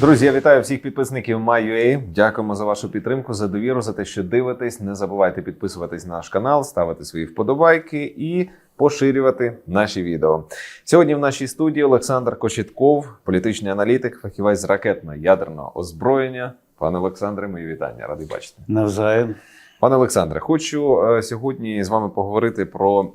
Друзі, я вітаю всіх підписників MyUA. Дякуємо за вашу підтримку, за довіру, за те, що дивитесь. Не забувайте підписуватись на наш канал, ставити свої вподобайки і поширювати наші відео. Сьогодні в нашій студії Олександр Кочетков, політичний аналітик, фахівець з ракетно-ядерного озброєння. Пане Олександре, мої вітання, радий бачити. Навзаєм. Пане Олександре, хочу е, сьогодні з вами поговорити про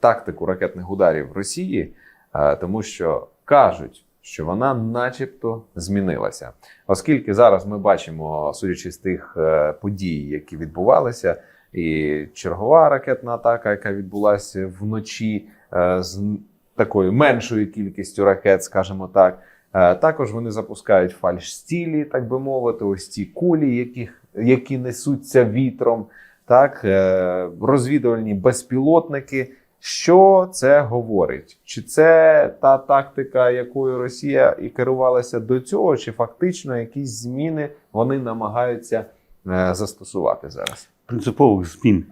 тактику ракетних ударів Росії, е, тому що кажуть, що вона, начебто, змінилася, оскільки зараз ми бачимо, судячи з тих е, подій, які відбувалися, і чергова ракетна атака, яка відбулася вночі е, з такою меншою кількістю ракет, скажімо так. Е, Також вони запускають фальшстілі, так би мовити, ось ці кулі, яких, які несуться вітром, так, розвідувальні безпілотники. Що це говорить? Чи це та тактика, якою Росія і керувалася до цього, чи фактично якісь зміни вони намагаються е, застосувати зараз? Принципових змін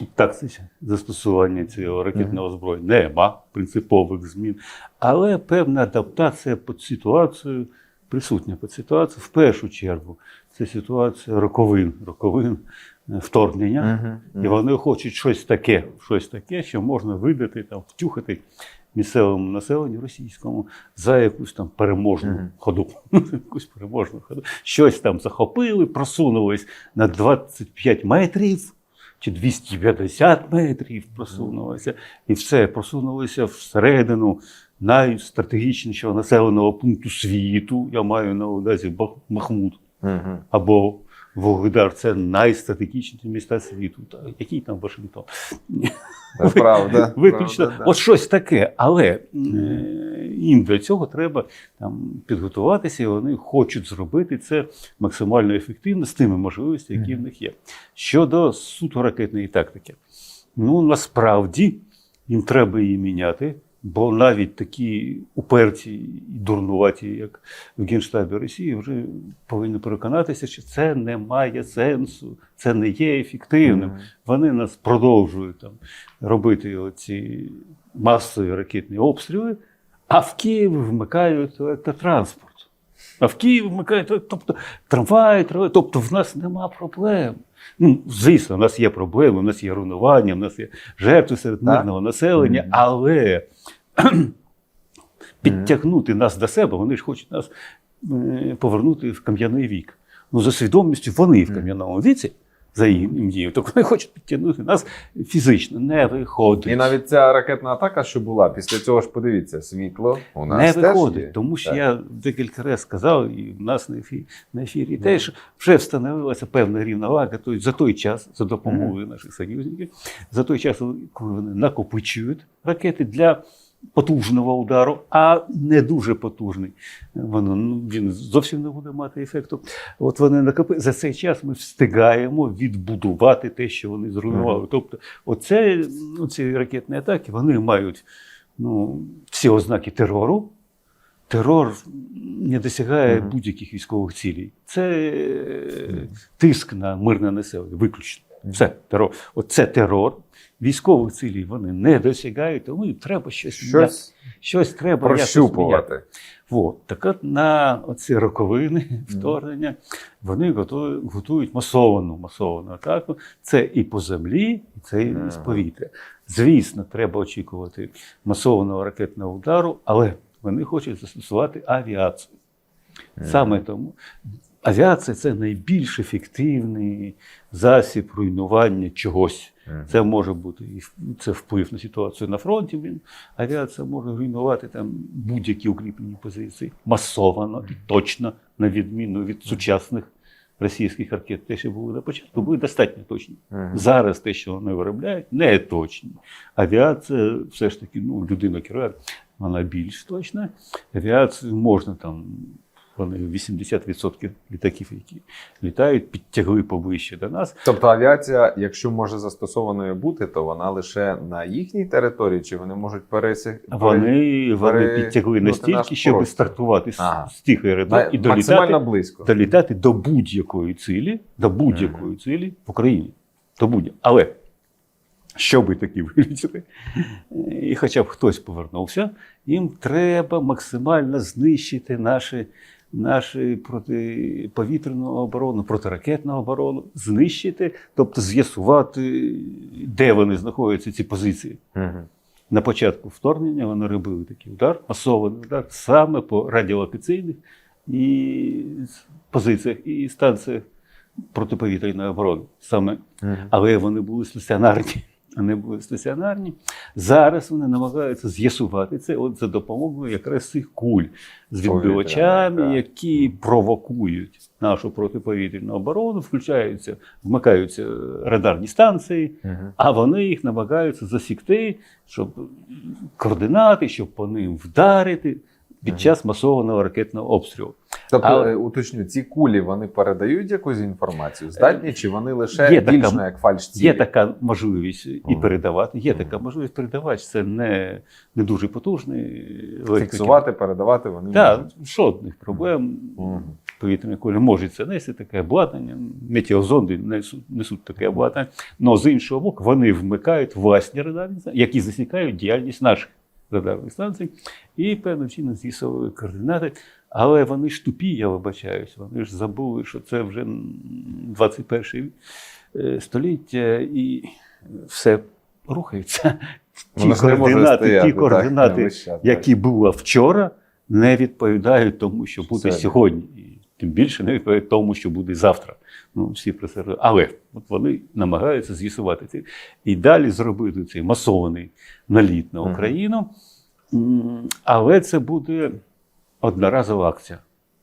в тактиці застосування цього ракетного озброєння нема принципових змін, але певна адаптація під ситуацію присутня під ситуацію. В першу чергу це ситуація роковин, роковин вторгнення. І вони хочуть щось таке, щось таке, що можна видати, там, втюхати місцевому населенню російському за якусь там переможну Мгм. ходу. якусь переможну ходу. Щось там захопили, просунулись на 25 метрів. Чи 250 метрів просунулося, і все просунулися всередину найстратегічнішого населеного пункту світу. Я маю на увазі Бах- Махмуд Угу. або Вугледар це найстратегічніші міста світу. Та який там Вашингтон? Правда. Виключно, правда, да. от щось таке. Але е, їм для цього треба там підготуватися, і вони хочуть зробити це максимально ефективно з тими можливостями, які в них є. Щодо суто ракетної тактики, ну насправді їм треба її міняти. Бо навіть такі уперті і дурнуваті, як в Генштабі Росії, вже повинні переконатися, що це не має сенсу, це не є ефективним. Мгм. Вони нас продовжують там робити оці масові ракетні обстріли, а в Києві вмикають електротранспорт. А в Києві вмикають, тобто трамваї, трамваї, тобто в нас нема проблем. Ну, звісно, в нас є проблеми, в нас є руйнування, в нас є жертви серед мирного населення, але підтягнути нас до себе, вони ж хочуть нас повернути в кам'яний вік. Ну, за свідомістю вони в кам'яному віці, за їм дією, то вони хочуть підтягнути нас фізично, не виходить. І навіть ця ракетна атака, що була, після цього ж подивіться, світло у нас не теж виходить, є. тому що Так. я декілька разів сказав, і в нас на ефірі, на ефірі теж вже встановилася певна рівновага. Тобто за той час, за допомогою наших союзників, за той час, коли вони накопичують ракети для потужного удару, а не дуже потужний. Воно ну, він зовсім не буде мати ефекту. От вони накопи... за цей час ми встигаємо відбудувати те, що вони зруйнували. Тобто, оце, ну, ці ракетні атаки вони мають ну, всі ознаки терору. Терор не досягає Мгм. будь-яких військових цілей. Це тиск на мирне населення, виключно. Це терор. Оце терор. Військових цілей вони не досягають, тому їм треба щось щось Щось треба прощупувати. От. Так от на оці роковини вторгнення вони готують, готують масовану, масовану атаку. Це і по землі, і це і з повітря. Звісно, треба очікувати масованого ракетного удару, але вони хочуть застосувати авіацію. Саме тому авіація це найбільш ефективний засіб руйнування чогось. Це може бути і це вплив на ситуацію на фронті. Він авіація може руйнувати там будь-які укріплені позиції масовано і точно, на відміну від сучасних російських ракет. Те, що було на початку, були достатньо точні. Зараз те, що вони виробляють, не точні. Авіація все ж таки, ну, людина керує, вона більш точна. Авіацію можна там. Вони 80% літаків, які літають, підтягли поближче до нас. Тобто авіація, якщо може застосованою бути, то вона лише на їхній території, чи вони можуть пересягти? Вони, вони пере- підтягли настільки, щоб стартувати Ага. з тих аеродром і максимально долітати, близько. долітати до будь-якої цілі, до будь-якої цілі в Україні. До будь Але щоб таки вилітіти, і хоча б хтось повернувся, їм треба максимально знищити наші нашу протиповітряну оборону, протиракетну оборону, знищити, тобто з'ясувати, де вони знаходяться, ці позиції. Мгм. На початку вторгнення вони робили такий удар, масований удар саме по радіолокаційних і позиціях і станціях протиповітряної оборони. Саме Мгм. але вони були стаціонарні. Вони були стаціонарні. Зараз вони намагаються з'ясувати це от за допомогою якраз цих куль з відбивачами, які провокують нашу протиповітряну оборону, включаються, вмикаються радарні станції, а вони їх намагаються засікти, щоб координати, щоб по ним вдарити під час масованого ракетного обстрілу. Тобто, Але- е, уточню, ці кулі вони передають якусь інформацію? Здатні, чи вони лише Є така- як фальш Є така можливість і передавати. Є така можливість передавати. Це не, не дуже потужний. фіксувати, передавати вони Так, можуть. жодних проблем. Мгм. Повітряні кулі можуть це нести таке обладнання. Метеозонди несуть, несуть таке обладнання. Але з іншого боку, вони вмикають власні радарні які засікають діяльність наших радарних станцій і певним чином з'ясовують координати. Але вони ж тупі, я вибачаюсь. Вони ж забули, що це вже 21 е, століття і все рухається. Ті Воно координати, стояти, ті координати так. які були вчора, не відповідають тому, що буде сьогодні. Тим більше не відповідають тому, що буде завтра. Ну, всі про це. Але от вони намагаються з'ясувати це. І далі зробити цей масований наліт на Україну. Але це буде одноразова акція.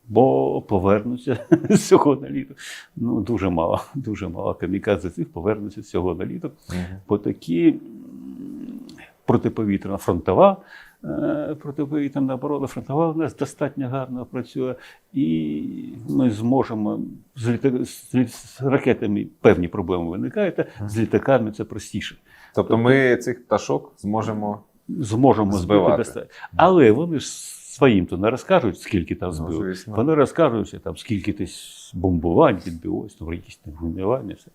Бо повернуться з цього наліту. Ну, дуже мало, дуже мало камікадзе цих повернуться з цього наліту бо такі протиповітряна фронтова, е, протиповітряна оборона фронтова у нас достатньо гарно працює, і ми зможемо з, літа- з з ракетами певні проблеми виникають, а з літаками це простіше. Тобто ми цих пташок зможемо Зможемо збити достатньо. Але вони ж своїм то не розкажуть, скільки там Ну, збили. звісно. Вони розкажуть, там скільки десь бомбувань відбулось, там якісь там руйнування. Все.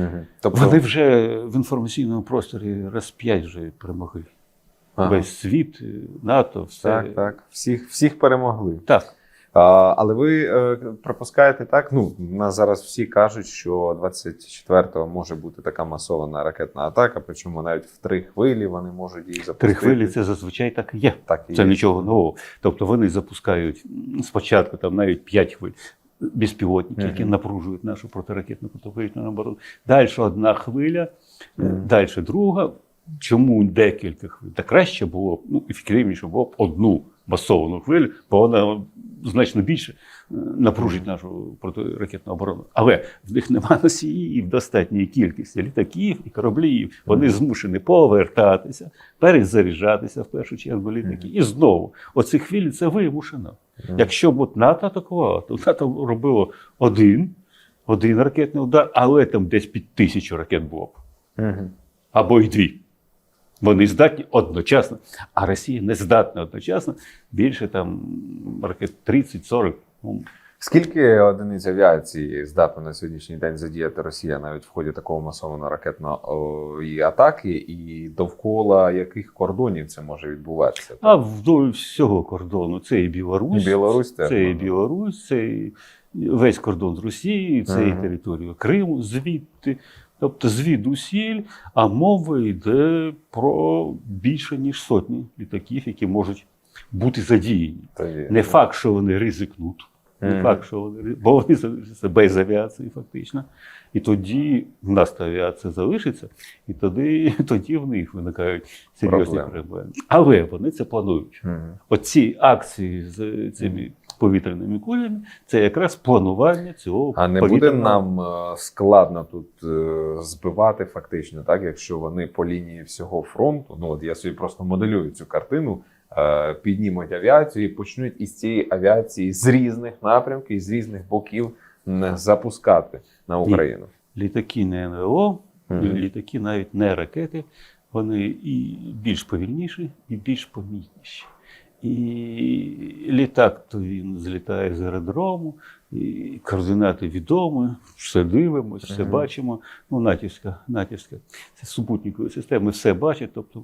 Мгм. Тобто, Вони вже в інформаційному просторі раз п'ять вже перемогли. Ага. Весь світ, е, НАТО, все. так, так. Всіх, всіх перемогли. Так. А, але ви е, припускаєте так? Ну, нас зараз всі кажуть, що 24-го може бути така масована ракетна атака, причому навіть в три хвилі вони можуть її запустити. Три хвилі це зазвичай так і є. так і Це є. нічого нового. Тобто вони запускають спочатку там навіть п'ять хвиль безпілотників, які Мгм. напружують нашу протиракетну протиповітряну оборону. Далі одна хвиля, Мгм. далі друга. Чому декілька хвиль? Та краще було б, ну, ефективніше було б одну масовану хвилю, бо вона значно більше е, напружить нашу протиракетну оборону. Але в них немає носіїв в достатньої кількості літаків і кораблів. Вони змушені повертатися, перезаряджатися в першу чергу літаки. І знову оці хвилі це вимушено. Якщо б от НАТО атакувало, то НАТО робило один, один ракетний удар, але там десь під тисячу ракет було б або й дві. Вони здатні одночасно, а Росія не здатна одночасно. Більше там ракет 30-40. Ну, Скільки одиниць авіації здатна на сьогоднішній день задіяти Росія навіть в ході такого масованого ракетної атаки, і довкола яких кордонів це може відбуватися? а вдоль всього кордону це і Білорусь, І Білорусь це і. Білорусь, це і весь кордон з Росією, це Ага. і територія Криму, звідти. Тобто звідусіль, а мова йде про більше ніж сотні літаків, які можуть бути задіяні. Тоді- Не факт, що вони ризикнуть. Не факт, що вони бо вони залишаться без авіації, фактично. І тоді в нас та авіація залишиться, і тоді, тоді в них виникають серйозні Проблеми. Але вони це планують. Мгм. Оці акції з цими повітряними кулями це якраз планування цього А не буде нам е, складно тут е, збивати фактично, так якщо вони по лінії всього фронту, ну от я собі просто моделюю цю картину, е, піднімуть авіацію і почнуть із цієї авіації з різних напрямків, з різних боків запускати на Україну. літаки не НЛО, Мгм. літаки навіть не ракети, вони і більш повільніші, і більш помітніші. І літак то він злітає з аеродрому, і координати відомі, все дивимося, все бачимо. Ну, натівська, натівська це супутникові системи, все бачить, тобто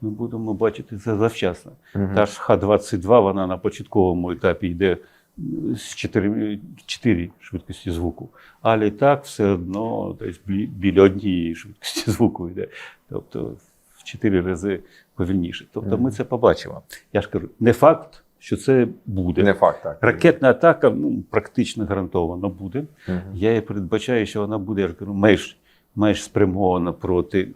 ми будемо бачити це завчасно. Та ж Х-22, вона на початковому етапі йде з 4, 4 швидкості звуку, а літак все одно десь біля однієї швидкості звуку йде. Тобто в 4 рази повільніше. Тобто ми це побачимо. Я ж кажу, не факт, що це буде. Не факт, так. Ракетна атака ну, практично гарантовано буде. Мгм. Я і передбачаю, що вона буде я ж кажу, менш, менш спрямована проти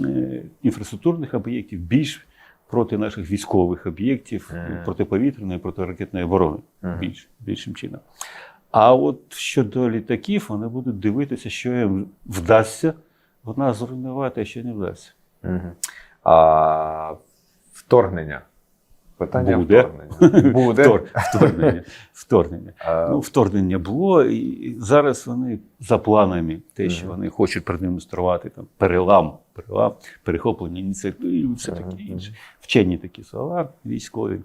е, інфраструктурних об'єктів, більш проти наших військових об'єктів, Мгм. протиповітряної, протиракетної оборони. Мгм. Більш, більшим чином. А от щодо літаків, вони будуть дивитися, що їм вдасться в нас зруйнувати, а що не вдасться. Мгм. А, вторгнення. Питання Буде. вторгнення. Буде. Втор- Вторгнення. вторгнення. А, Ну, вторгнення було, і зараз вони за планами, те, що вони хочуть продемонструвати там перелам, перелам, перехоплення ініціативи, і все таке інше. Вчені такі слова військові.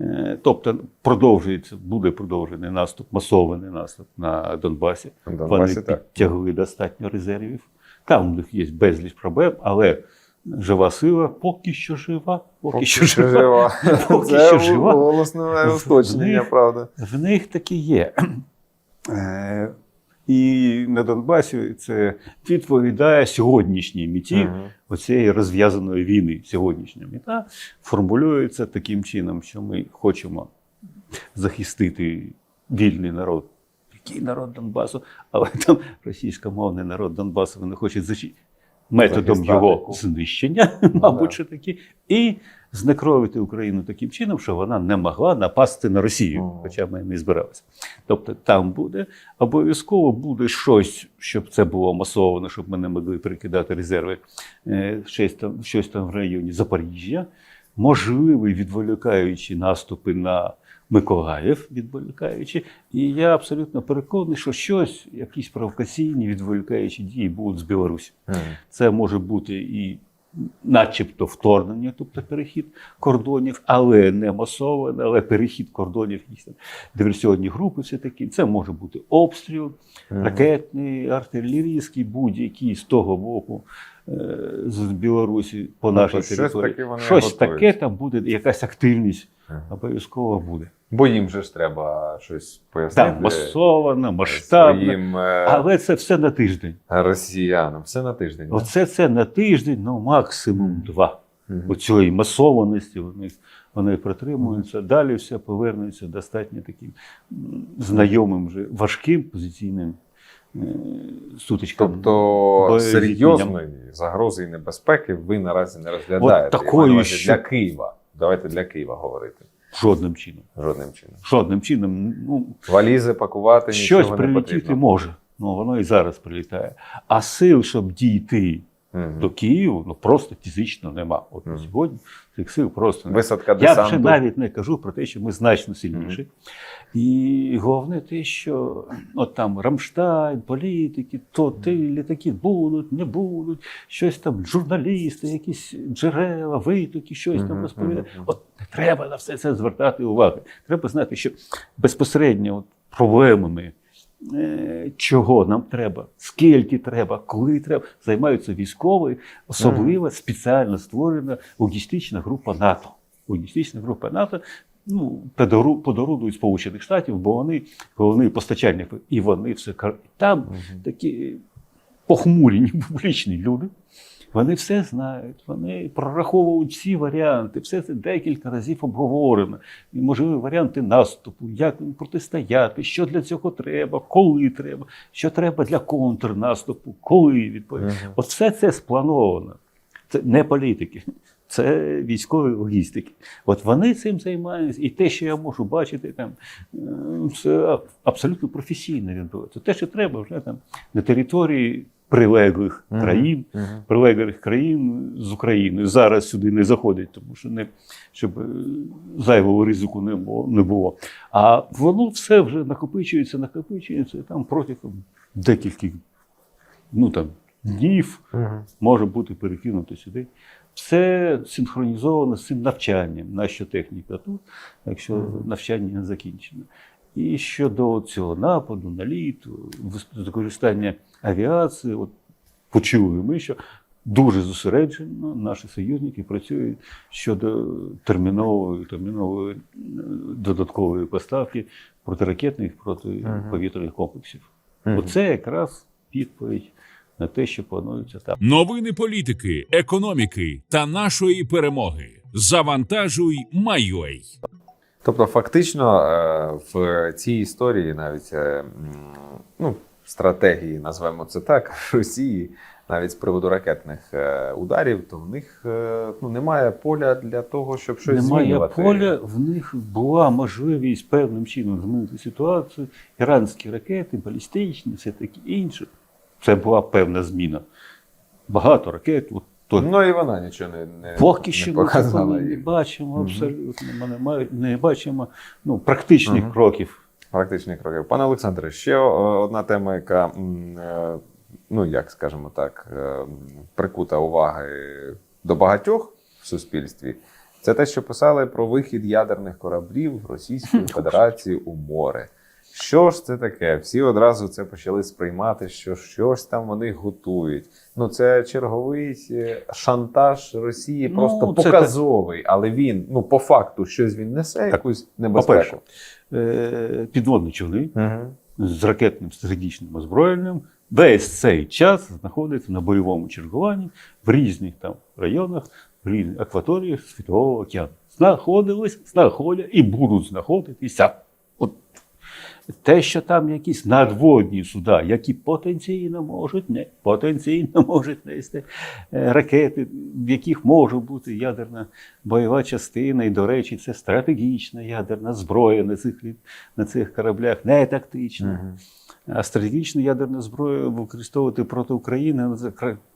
Е, Тобто продовжується, буде продовжений наступ, масований наступ на Донбасі. на Вони Донбасі так. підтягли достатньо резервів. Там у них є безліч проблем, але жива сила поки що жива. Поки, що жива. Поки Це що жива. голосне уточнення, правда. В них таки є. Е, І на Донбасі це відповідає сьогоднішній меті Мгм. оцієї розв'язаної війни. Сьогоднішня мета формулюється таким чином, що ми хочемо захистити вільний народ. Який народ Донбасу, але там російськомовний народ Донбасу вони хочуть методом його знищення, да. мабуть, що таки, і знекровити Україну таким чином, що вона не могла напасти на Росію, Мгм. хоча ми не збиралися. Тобто там буде обов'язково буде щось, щоб це було масовано, щоб ми не могли перекидати резерви. Е, Щось там, щось там в районі Запоріжжя, можливі відволікаючі наступи на Миколаїв, відволікаючи. І я абсолютно переконаний, що щось, якісь провокаційні відволікаючі дії будуть з Білорусі. Мгм. Це може бути і начебто вторгнення, тобто перехід кордонів, але не масоване, але перехід кордонів, там диверсіонні групи, все таки. Це може бути обстріл, ракетний, артилерійський, будь-який з того боку з Білорусі по нашій Тобто щось території. таке вони Щось готують. таке там буде, якась активність Мгм. обов'язково буде. Бо їм же ж треба щось пояснити. Там масована, масштабна, Своїм е, але це все на тиждень. росіянам. Все на тиждень. Оце це на тиждень, ну максимум два. Мгм. Оцієї масованості вони, вони протримуються. Далі все повернеться достатньо таким знайомим, вже важким позиційним е, сутичкам. Тобто Бо- серйозної загрози і небезпеки ви наразі не розглядаєте. От увазі що- для Києва. Давайте для Києва говорити. жодним чином. Жодним чином. Жодним чином. Ну, Валізи пакувати щось нічого не прилетіти може. Ну, воно і зараз прилітає. А сил, щоб дійти Мгм. до Києва, ну просто фізично нема. От Мгм. сьогодні цих сил просто немає. Висадка Я вже навіть не кажу про те, що ми значно сильніші. І головне те, що от там Рамштайн, політики, то ті літаки будуть, не будуть, щось там, журналісти, якісь джерела, витоки, щось там розповідають. От не треба на все це звертати увагу. Треба знати, що безпосередньо от проблемами. Е, Чого нам треба, скільки треба, коли треба, займаються військові, особливо спеціально створена логістична група НАТО. Логістична група НАТО ну, подарують Сполучених Штатів, бо вони головний постачальник, і вони все там такі похмурі публічні люди. Вони все знають, вони прораховують всі варіанти, все це декілька разів обговорено. І можливі варіанти наступу, як протистояти, що для цього треба, коли треба, що треба для контрнаступу, коли відповідно. Мгм. От все це сплановано. Це не політики, це військові логістики. От вони цим займаються, і те, що я можу бачити, там е, це абсолютно професійно відбувається. Те, що треба вже там на території прилеглих Мгм. країн, Мгм. прилеглих країн з Україною зараз сюди не заходять, тому що не щоб е, зайвого ризику не було, не було. А воно все вже накопичується, накопичується і там протягом декількох ну там днів Мгм. може бути перекинуто сюди. Все синхронізовано з цим навчанням, наша техніка тут, якщо навчання не закінчено. І щодо цього нападу, наліту, вис- використання авіації, от почули ми, що дуже зосереджено наші союзники працюють щодо термінової, термінової е, додаткової поставки протиракетних протиповітряних комплексів. Мгм. Оце якраз відповідь на те, що планується там. Новини політики, економіки та нашої перемоги. Завантажуй Майой. Тобто, фактично, е, в цій історії навіть е, ну, стратегії, назвемо це так, Росії, навіть з приводу ракетних е, ударів, то в них ну, немає поля для того, щоб щось Немає змінювати. поля, в них була можливість певним чином змінити ситуацію. Іранські ракети, балістичні, все таке інше. Це була певна зміна. Багато ракет. От, то, Ну і вона нічого не, не, поки не що ми показала. такого не бачимо, абсолютно. Ми не, не бачимо ну, практичних Мгм. кроків. Практичні кроки. Пане Олександре, ще е, одна тема, яка, е, ну як скажемо так, е, прикута уваги до багатьох в суспільстві. Це те, що писали про вихід ядерних кораблів Російської Федерації у море. Що ж це таке? Всі одразу це почали сприймати, що щось там вони готують. Ну, це черговий е, шантаж Росії, Ну, просто це показовий, але він, ну, по факту, щось він несе, якусь небезпеку. Е, підводні човни Угу. з ракетним стратегічним озброєнням весь цей час знаходиться на бойовому чергуванні в різних там районах, в різних акваторіях Світового океану. Знаходились, знаходять і будуть знаходитися. Те, що там якісь надводні суда, які потенційно можуть не потенційно можуть нести е, ракети, в яких може бути ядерна бойова частина. І, до речі, це стратегічна ядерна зброя на цих, на цих кораблях, не тактична. Угу. А стратегічну ядерну зброю використовувати проти України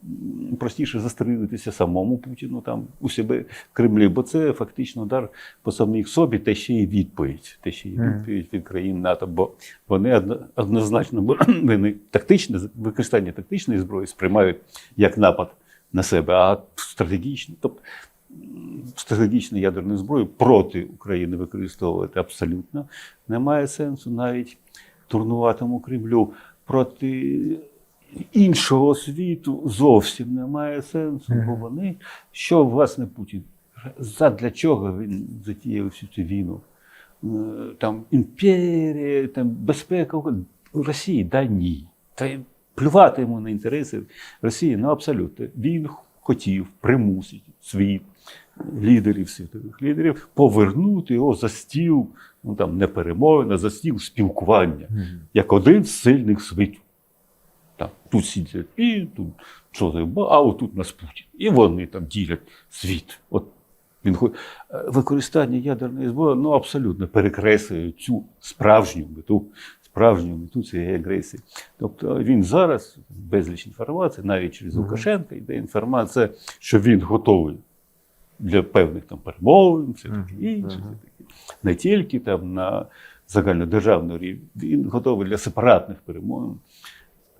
ну, простіше застрелитися самому Путіну там у себе в Кремлі, бо це фактично удар по самих собі, та ще й відповідь. Те ще й відповідь від країн НАТО, бо вони однозначно бо вони тактичне використання тактичної зброї сприймають як напад на себе, а стратегічно, тобто стратегічну ядерну зброю проти України використовувати абсолютно немає сенсу навіть турнуватому Кремлю проти іншого світу зовсім немає сенсу, бо вони, що власне Путін, задля чого він затіяв всю цю війну? Е, Там імперія, там безпека у Росії, да ні. Та плювати йому на інтереси Росії, ну абсолютно. Він хотів примусити світ лідерів, світових лідерів повернути його за стіл, ну там не перемовин, а за стіл спілкування, як один з сильних світів. Там, тут сидять і тут це, а отут нас Путін. І вони там ділять світ. От він е, використання ядерної зброї ну, абсолютно перекреслює цю справжню мету, справжню мету цієї агресії. Тобто він зараз безліч інформації, навіть через Лукашенка йде інформація, що він готовий для певних там перемовин, все таке інше. Все таке. Не тільки там на загальнодержавному рівні, він готовий для сепаратних перемовин.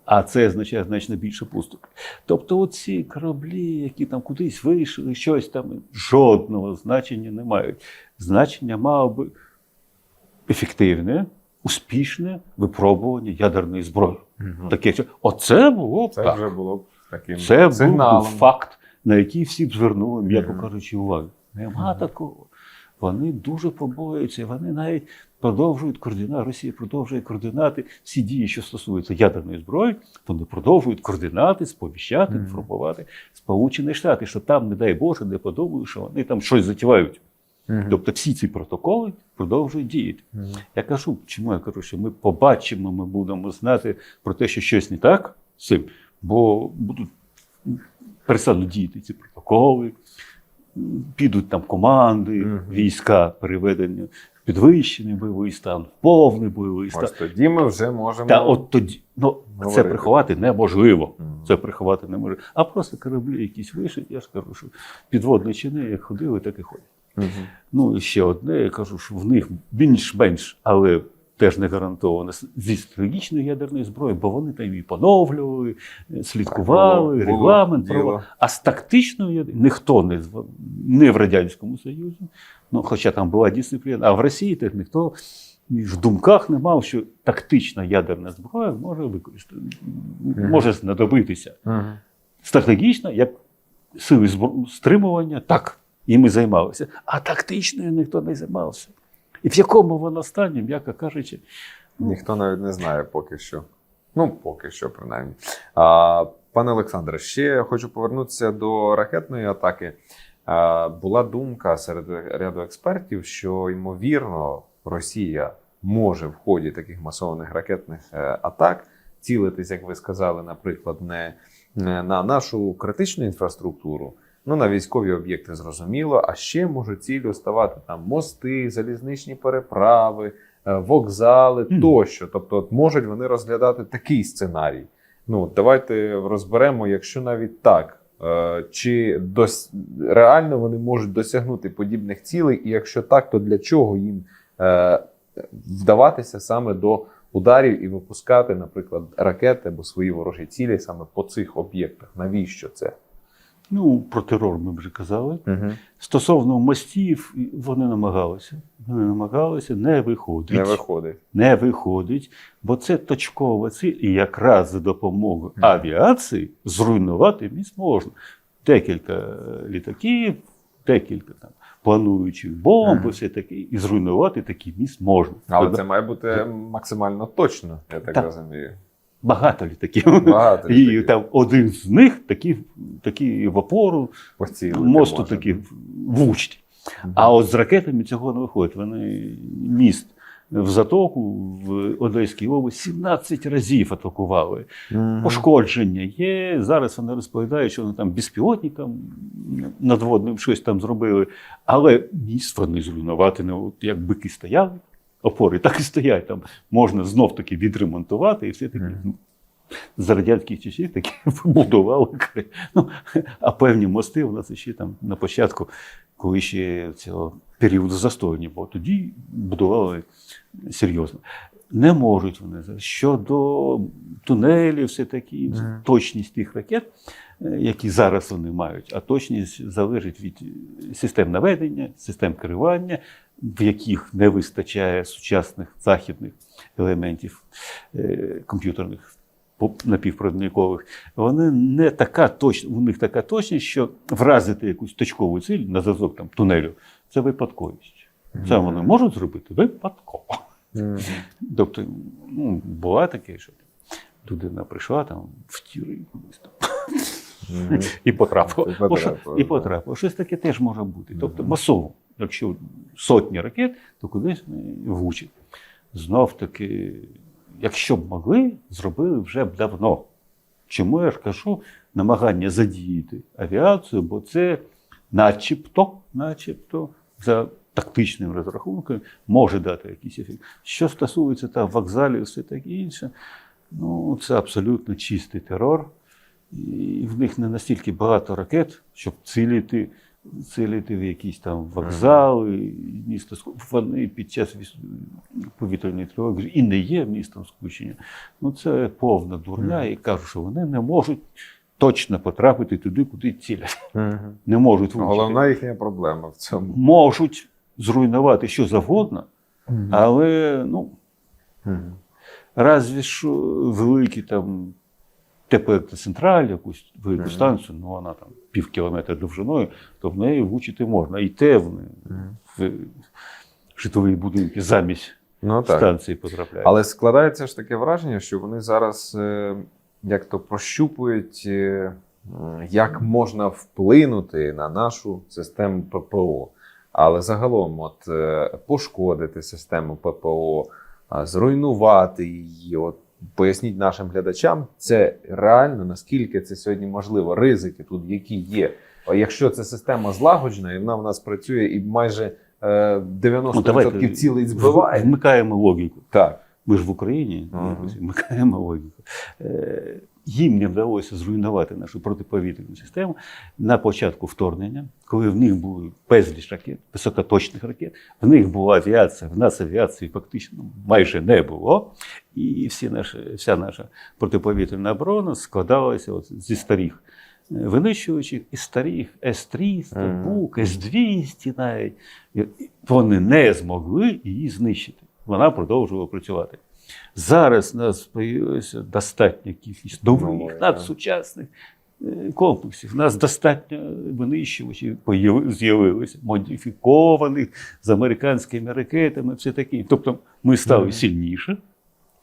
А це означає значно більше поступів. Тобто, оці кораблі, які там кудись вийшли, щось там жодного значення не мають. Значення мало би ефективне, успішне випробування ядерної зброї. Мгм. Таке, що оце було б Це так. вже було б таким Це сигналом. би факт, на який всі б звернули, м'яко кажучи, увагу. Нема такого. Вони дуже побоюються, вони навіть продовжують координати. Росія продовжує координати всі дії, що стосуються ядерної зброї, вони продовжують координати, сповіщати, інформувати Сполучені Штати, що там, не дай Боже, не подумають, що вони там щось затівають. Тобто всі ці протоколи продовжують діяти. Я кажу, чому я кажу, що ми побачимо, ми будемо знати про те, що щось не так з цим, бо будуть перестануть діяти ці протоколи, підуть там команди, війська переведення в підвищений бойовий стан, в повний бойовий стан. Ось тоді ми вже можемо. Та от тоді ну, це приховати неможливо. Це приховати неможливо. А просто кораблі якісь вийшли, я ж кажу, що підводні чини як ходили, так і ходять. Мгм. Ну, і ще одне, я кажу, що в них більш-менш, але теж не гарантовано зі стратегічної ядерної зброї, бо вони там і поновлювали, слідкували, Так, регламент було. А з тактичною ядерною ніхто не не в Радянському Союзі, ну, хоча там була дисципліна, а в Росії теж ніхто в думках не мав, що тактична ядерна зброя може використати, може знадобитися. Стратегічна, як сили стримування, так, і ми займалися. А тактичною ніхто не займався. І в якому воно стані, м'яко кажучи, Ніхто навіть не знає поки що. Ну, поки що, принаймні. А, пане Олександре, ще хочу повернутися до ракетної атаки. А, була думка серед ряду експертів, що ймовірно Росія може в ході таких масованих ракетних е, атак цілитись, як ви сказали, наприклад, не на нашу критичну інфраструктуру. Ну, на військові об'єкти зрозуміло, а ще можуть цілею ставати там мости, залізничні переправи, е, вокзали тощо. Тобто, от можуть вони розглядати такий сценарій. Ну, давайте розберемо, якщо навіть так, е, чи дос... реально вони можуть досягнути подібних цілей, і якщо так, то для чого їм е, вдаватися саме до ударів і випускати, наприклад, ракети або свої ворожі цілі саме по цих об'єктах? Навіщо це? Ну, про терор ми вже казали. Угу. Стосовно мостів, вони намагалися. Вони намагалися, не виходить. Не виходить. не виходить, бо це точкова ціль, і якраз за допомогою авіації зруйнувати міст можна. Декілька літаків, декілька там плануючих бомб, і все таке, і зруйнувати такий міст можна. Але Тобто це має бути максимально точно, я так Так. розумію. Багато літаків. Багато І там один з них такий, такий в опору, Поцілити мосту такий влучить. Мгм. А от з ракетами цього не виходить. Вони міст в затоку в Одеській області 17 разів атакували. Мгм. Пошкодження є. Зараз вони розповідають, що вони там безпілотникам надводним щось там зробили. Але міст вони зруйнувати як бики стояли. Опори так і стоять. Там можна знов таки відремонтувати і все таки. Мгм. З радянських часів такі будували. Ну, а певні мости у нас ще там на початку, коли ще цього періоду застою бо тоді будували серйозно. Не можуть вони щодо тунелів, все таки Мгм. точність тих ракет, е, які зараз вони мають, а точність залежить від систем наведення, систем керування, в яких не вистачає сучасних західних елементів е, комп'ютерних напівпровідникових, вони не така точна, у них така точність, що вразити якусь точкову ціль на зразок там тунелю це випадковість. Це вони можуть зробити випадково. Тобто, ну, була таке, що людина прийшла там в тіри і потрапила. І потрапила. Щось таке теж може бути. Тобто масово, якщо сотні ракет, то кудись вони влучать. Знов таки, якщо б могли, зробили вже б давно. Чому я ж кажу намагання задіяти авіацію, бо це начебто, начебто, за тактичним розрахунком може дати якийсь ефект. Що стосується там вокзалів, все таке інше, ну це абсолютно чистий терор. І в них не настільки багато ракет, щоб цілити, цілити в якісь там вокзали, місто Вони під час повітряної тривоги і не є містом скучення. Ну це повна дурня, і кажуть, що вони не можуть точно потрапити туди, куди цілять. Мгм. Не можуть влучити. Головна їхня проблема в цьому. Можуть зруйнувати що завгодно, але ну. Разві що великі там теплоелектроцентраль, якусь велику станцію, ну вона там пів кілометра довжиною, то в неї влучити можна. І те Мгм. в житлові будинки замість Ну так. станції потрапляють. Але складається ж таке враження, що вони зараз е, як то прощупують, е, як можна вплинути на нашу систему ППО. Але загалом, от е, пошкодити систему ППО, зруйнувати її. От поясніть нашим глядачам, це реально наскільки це сьогодні можливо. Ризики тут які є. А Якщо ця система злагоджена, і вона в нас працює, і майже е, 90% Ну, давайте цілей збиває. Вмикаємо логіку. Так. Ми ж в Україні uh -huh. вмикаємо логіку. Їм не вдалося зруйнувати нашу протиповітряну систему на початку вторгнення, коли в них були безліч ракет, високоточних ракет, в них була авіація, в нас авіації фактично майже не було. І всі наші, вся наша протиповітряна оборона складалася от зі старих е, винищувачів і старих С-300, БУК, С-200 навіть. Вони не змогли її знищити. Вона продовжувала працювати. Зараз у нас з'явилася достатня кількість нових, надсучасних е, комплексів. У нас достатньо винищувачів з'явилося, модифікованих з американськими ракетами, все таке. Тобто ми стали сильніше,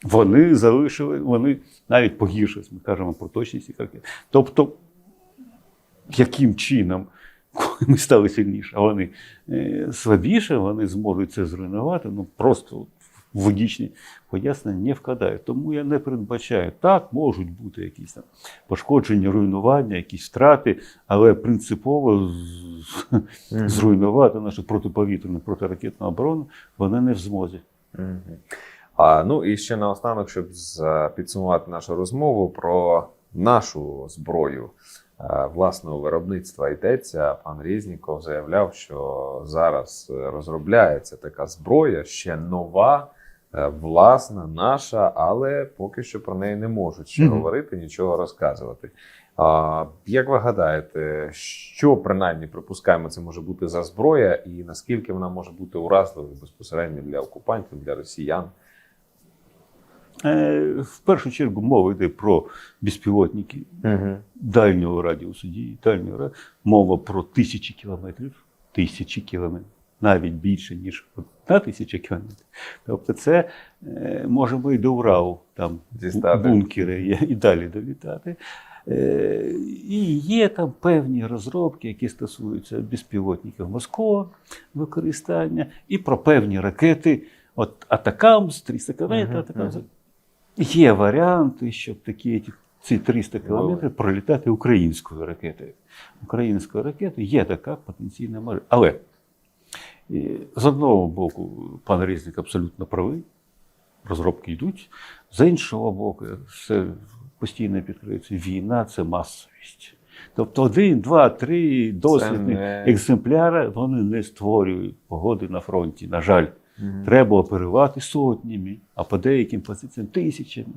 вони залишили, вони навіть погіршились, ми кажемо про точність ракет. Тобто, яким чином, коли ми стали сильніше, а вони е, слабіше, вони зможуть це зруйнувати, ну просто логічні пояснення не вкладають. Тому я не передбачаю. Так, можуть бути якісь там пошкодження, руйнування, якісь втрати, але принципово зруйнувати нашу протиповітряну протиракетну оборону вони не в змозі. А, ну і ще наостанок, щоб з- підсумувати нашу розмову про нашу зброю е, власного виробництва йдеться. Пан Різніков заявляв, що зараз е, розробляється така зброя, ще нова, е, власна, наша, але поки що про неї не можуть ще Мгм. говорити, нічого розказувати. А, як ви гадаєте, що принаймні припускаємо, це може бути за зброя, і наскільки вона може бути уразливою безпосередньо для окупантів, для росіян? Е, В першу чергу мова йде про безпілотники Угу. дальнього радіусу дії, дальнього радіусу. мова про тисячі кілометрів, тисячі кілометрів, навіть більше, ніж одна тисяча кілометрів. Тобто це е, можемо і до Уралу, там Дістати. бункери і далі долітати. Е, І є там певні розробки, які стосуються безпілотників морського використання, і про певні ракети. От Атакамс, 300 кілометрів, Атакамс. Є варіанти, щоб такі ці- ці 300 кілометрів пролітати українською ракетою. Українською ракетою є така потенційна можливість. Але е, з одного боку, пан Різник абсолютно правий, розробки йдуть. З іншого боку, все постійно підкриється. Війна це масовість. Тобто один, два, три дослідних не- екземпляри вони не створюють погоди на фронті. На жаль, треба оперувати сотнями, а по деяким позиціям тисячами,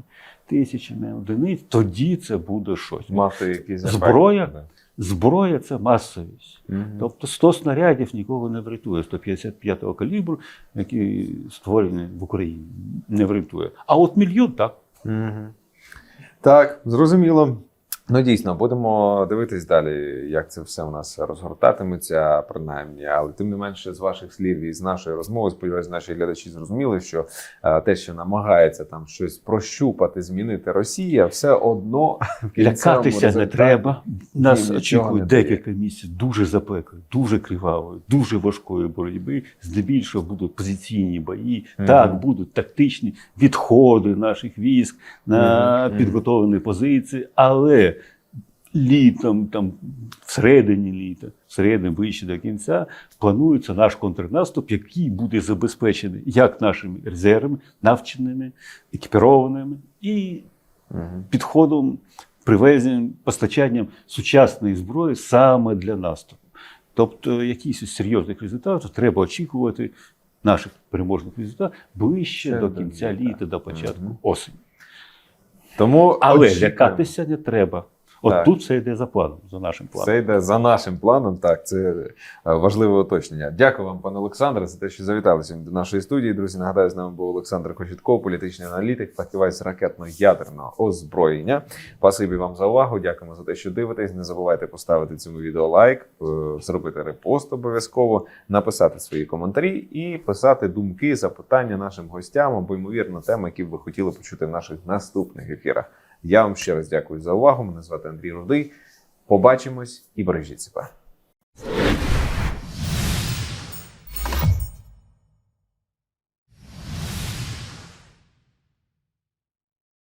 тисячами одиниць. Тоді це буде щось. Мати якісь Зброя? ефекти, Зброя це масовість. Мгм. Тобто 100 снарядів нікого не врятує. 155-го калібру, який створений в Україні, не врятує. А от мільйон так. Мгм. Так, зрозуміло. Ну, дійсно, будемо дивитись далі, як це все у нас розгортатиметься, принаймні. Але тим не менше, з ваших слів і з нашої розмови, сподіваюся, наші глядачі зрозуміли, що е, те, що намагається там щось прощупати, змінити Росія, все одно в Лякатися не треба. Нас очікує декілька місяців дуже запеклої, дуже кривавої, дуже важкої боротьби. Здебільшого будуть позиційні бої. Мгм. Так, будуть тактичні відходи наших військ на Мгм. Мгм. підготовлені позиції, але літом, там всередині літа, всередині ближче до кінця, планується наш контрнаступ, який буде забезпечений як нашими резервами, навченими, екіпірованими і підходом, привезенням, постачанням сучасної зброї саме для наступу. Тобто, якісь серйозних результатів треба очікувати наших переможних результатів ближче Ще до кінця літа. до початку осені. Тому Але очікуємо. лякатися не треба. От Так. тут все йде за планом, за нашим планом. Це йде за нашим планом. Так, це е, важливе уточнення. Дякую вам, пане Олександре, за те, що завітали сьогодні до нашої студії. Друзі, нагадаю, з нами був Олександр Кочетков, політичний аналітик, фахівець ракетно-ядерного озброєння. Спасибі вам за увагу. Дякуємо за те, що дивитесь. Не забувайте поставити цьому відео лайк, е, зробити репост обов'язково, написати свої коментарі і писати думки, запитання нашим гостям або ймовірно теми, які б ви хотіли почути в наших наступних ефірах. Я вам ще раз дякую за увагу. Мене звати Андрій Рудий. Побачимось і бережіть себе.